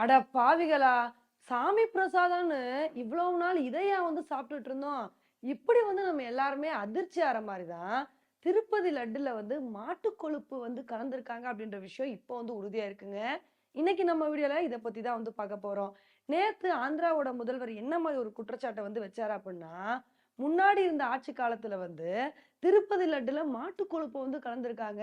அட பாவிகளா சாமி பிரசாதம்னு இவ்வளவு நாள் இதையா வந்து சாப்பிட்டுட்டு இருந்தோம். இப்படி வந்து நம்ம எல்லாருமே அதிர்ச்சி ஆற மாதிரி தான் திருப்பதி லட்டுல வந்து மாட்டு கொழுப்பு வந்து கலந்துருக்காங்க அப்படின்ற விஷயம் இப்போ வந்து உறுதியா இருக்குங்க. இன்னைக்கு நம்ம வீடியோல இதை பத்தி தான் வந்து பார்க்க போறோம். நேத்து ஆந்திராவோட முதல்வர் என்ன மாதிரி ஒரு குற்றச்சாட்டை வந்து வச்சாரு அப்படின்னா முன்னாடி இருந்த ஆட்சி காலத்துல வந்து திருப்பதி லட்டுல மாட்டு கொழுப்பு வந்து கலந்துருக்காங்க.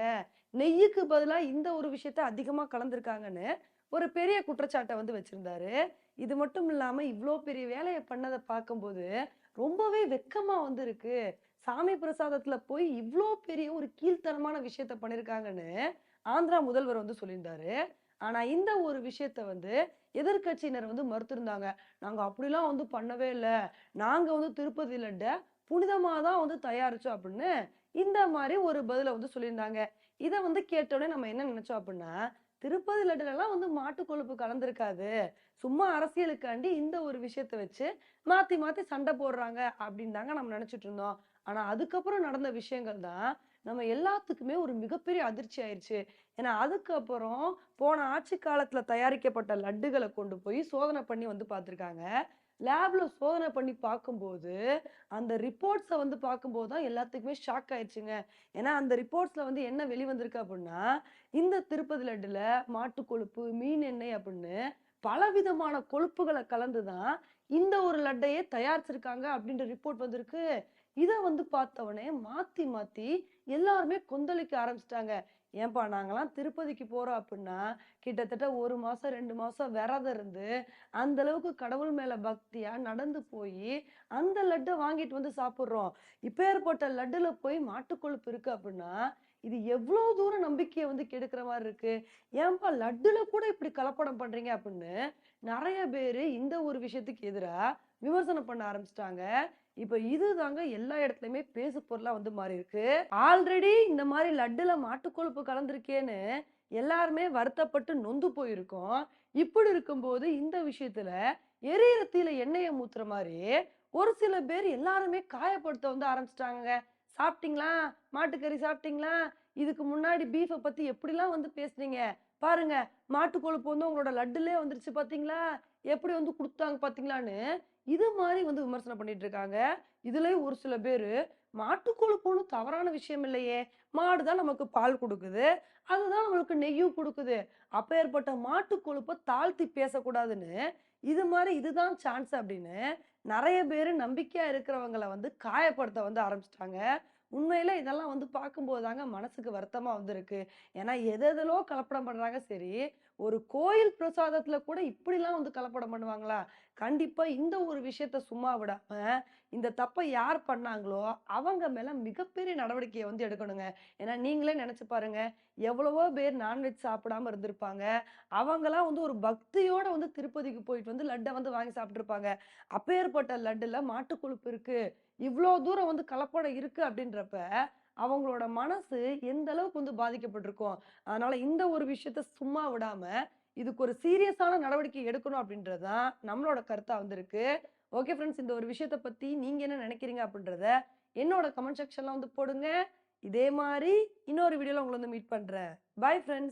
நெய்யுக்கு பதிலா இந்த ஒரு விஷயத்த அதிகமா கலந்துருக்காங்கன்னு ஒரு பெரிய குற்றச்சாட்டை வந்து வச்சிருந்தாரு. இது மட்டும் இல்லாம இவ்வளோ பெரிய வேலையை பண்ணதை பார்க்கும்போது ரொம்பவே வெக்கமா வந்து இருக்கு. சாமி பிரசாதத்துல போய் இவ்வளோ பெரிய ஒரு கீழ்த்தனமான விஷயத்த பண்ணிருக்காங்கன்னு ஆந்திரா முதல்வர் வந்து சொல்லியிருந்தாரு. ஆனா இந்த ஒரு விஷயத்த வந்து எதிர்க்கட்சியினர் வந்து மறுத்திருந்தாங்க. நாங்க அப்படிலாம் வந்து பண்ணவே இல்லை. நாங்க வந்து திருப்பதி லட்டை புனிதமாக தான் வந்து தயாரிச்சோம் அப்படின்னு இந்த மாதிரி ஒரு பதிலை வந்து சொல்லியிருந்தாங்க. இதை வந்து கேட்டோடனே நம்ம என்ன நினைச்சோம் அப்படின்னா திருப்பதி லட்டுலலாம் வந்து மாட்டு கொழுப்பு கலந்துருக்காது. சும்மா அரசியலுக்காண்டி இந்த ஒரு விஷயத்த வச்சு மாத்தி மாத்தி சண்டை போடுறாங்க அப்படின்னு தாங்க நம்ம நினைச்சிட்டு இருந்தோம். ஆனா அதுக்கப்புறம் நடந்த விஷயங்கள் தான் நம்ம எல்லாத்துக்குமே ஒரு மிகப்பெரிய அதிர்ச்சி ஆயிடுச்சு ஏன்னா அதுக்கப்புறம் போன ஆட்சி காலத்துல தயாரிக்கப்பட்ட லட்டுகளை கொண்டு போய் சோதனை பண்ணி வந்து பார்த்துருக்காங்க. லேப்ல சோதனை பண்ணி பார்க்கும்போது அந்த ரிப்போர்ட்ஸை வந்து பார்க்கும்போது தான் எல்லாத்துக்குமே ஷாக் ஆயிடுச்சுங்க ஏன்னா அந்த ரிப்போர்ட்ஸ்ல வந்து என்ன வெளிவந்திருக்கு அப்படின்னா இந்த திருப்பதி லட்டுல மாட்டு கொழுப்பு மீன் எண்ணெய் அப்படின்னு பலவிதமான கொழுப்புகளை கலந்து தான் இந்த ஒரு லட்டையே தயாரிச்சிருக்காங்க அப்படின்ற ரிப்போர்ட் வந்திருக்கு. இதை வந்து பார்த்தவொடனே மாத்தி மாத்தி எல்லாருமே கொந்தளிக்க ஆரம்பிச்சிட்டாங்க. ஏன்பா நாங்கெல்லாம் திருப்பதிக்கு போறோம் அப்படின்னா கிட்டத்தட்ட ஒரு மாசம் ரெண்டு மாசம் விரதம் இருந்து அந்த அளவுக்கு கடவுள் மேல பக்தியா நடந்து போய் அந்த லட்டை வாங்கிட்டு வந்து சாப்பிட்றோம். இப்போ ஏற்பட்ட லட்டுல போய் மாட்டுக்கொழுப்பு இருக்கு அப்படின்னா இது எவ்வளவு தூரம் நம்பிக்கையை வந்து கெடுக்கிற மாதிரி இருக்கு? ஏன்பா லட்டுல கூட இப்படி கலப்படம் பண்றீங்க அப்படின்னு நிறைய பேர் இந்த ஒரு விஷயத்துக்கு எதிராக விமர்சனம் பண்ண ஆரம்பிச்சிட்டாங்க. இப்ப இதுதாங்க எல்லா இடத்துலயுமே பேசு பொருளா வந்து மாறி இருக்கு. ஆல்ரெடி இந்த மாதிரி லட்டுல மாட்டுக்கொழுப்பு கலந்திருக்கேன்னு எல்லாருமே வருத்தப்பட்டு நொந்து போயிருக்கோம். இப்படி இருக்கும்போது இந்த விஷயத்துல எரியிற எண்ணெயை மூத்துற மாதிரி ஒரு சில பேர் எல்லாருமே காயப்படுத்த வந்து ஆரம்பிச்சிட்டாங்க சாப்பிட்டீங்களா? மாட்டுக்கறி சாப்பிட்டீங்களா? இதுக்கு முன்னாடி பீஃபை பற்றி எப்படிலாம் வந்து பேசுனீங்க? பாருங்க மாட்டு கொழுப்பு வந்து உங்களோட லட்டுலே வந்துருச்சு பார்த்தீங்களா எப்படி வந்து கொடுத்தாங்க பார்த்தீங்களான்னு இது மாதிரி வந்து விமர்சனம் பண்ணிட்டு இருக்காங்க. இதுலேயும் ஒரு சில பேர் மாட்டு கொழுப்பு ஒன்றும் தவறான விஷயம் இல்லையே. மாடு தான் நமக்கு பால் கொடுக்குது. அதுதான் நம்மளுக்கு நெய்யும் கொடுக்குது. அப்பேற்பட்ட மாட்டு கொழுப்பை தாழ்த்தி பேசக்கூடாதுன்னு இது மாதிரி இதுதான் சான்ஸ் அப்படின்னு நிறைய பேர் நம்பிக்கையாக இருக்கிறவங்களை வந்து காயப்படுத்த வந்து ஆரம்பிச்சிட்டாங்க. உண்மையில் இதெல்லாம் வந்து பார்க்கும்போது தாங்க மனசுக்கு வருத்தமாக வந்திருக்கு. ஏன்னா எதெதலோ கலப்படம் பண்ணுறாங்க சரி ஒரு கோயில் பிரசாதத்தில் கூட இப்படிலாம் வந்து கலப்படம் பண்ணுவாங்களா? கண்டிப்பாக இந்த ஒரு விஷயத்த சும்மா விடாமல் இந்த தப்பை யார் பண்ணாங்களோ அவங்க மேலே மிகப்பெரிய நடவடிக்கையை வந்து எடுக்கணுங்க. ஏன்னா நீங்களே நினச்சி பாருங்க எவ்வளவோ பேர் நான்வெஜ் சாப்பிடாம இருந்திருப்பாங்க. அவங்களாம் வந்து ஒரு பக்தியோட வந்து திருப்பதிக்கு போயிட்டு வந்து லட்டை வந்து வாங்கி சாப்பிட்ருப்பாங்க அப்பேற்பட்ட லட்டில் மாட்டு இருக்குது இவ்வளோ தூரம் வந்து கலப்படம் இருக்கு அப்படின்றப்ப அவங்களோட மனசு எந்த அளவுக்கு வந்து பாதிக்கப்பட்டிருக்கும் அதனால இந்த ஒரு விஷயத்த சும்மா விடாம இதுக்கு ஒரு சீரியஸான நடவடிக்கை எடுக்கணும் அப்படின்றதுதான் நம்மளோட கருத்தா வந்திருக்கு. ஓகே ஃப்ரெண்ட்ஸ் இந்த ஒரு விஷயத்த பத்தி நீங்க என்ன நினைக்கிறீங்க அப்படின்றத என்னோட கமெண்ட் செக்ஷன்ல வந்து போடுங்க. இதே மாதிரி இன்னொரு வீடியோல உங்களை வந்து மீட் பண்றேன். Bye friends!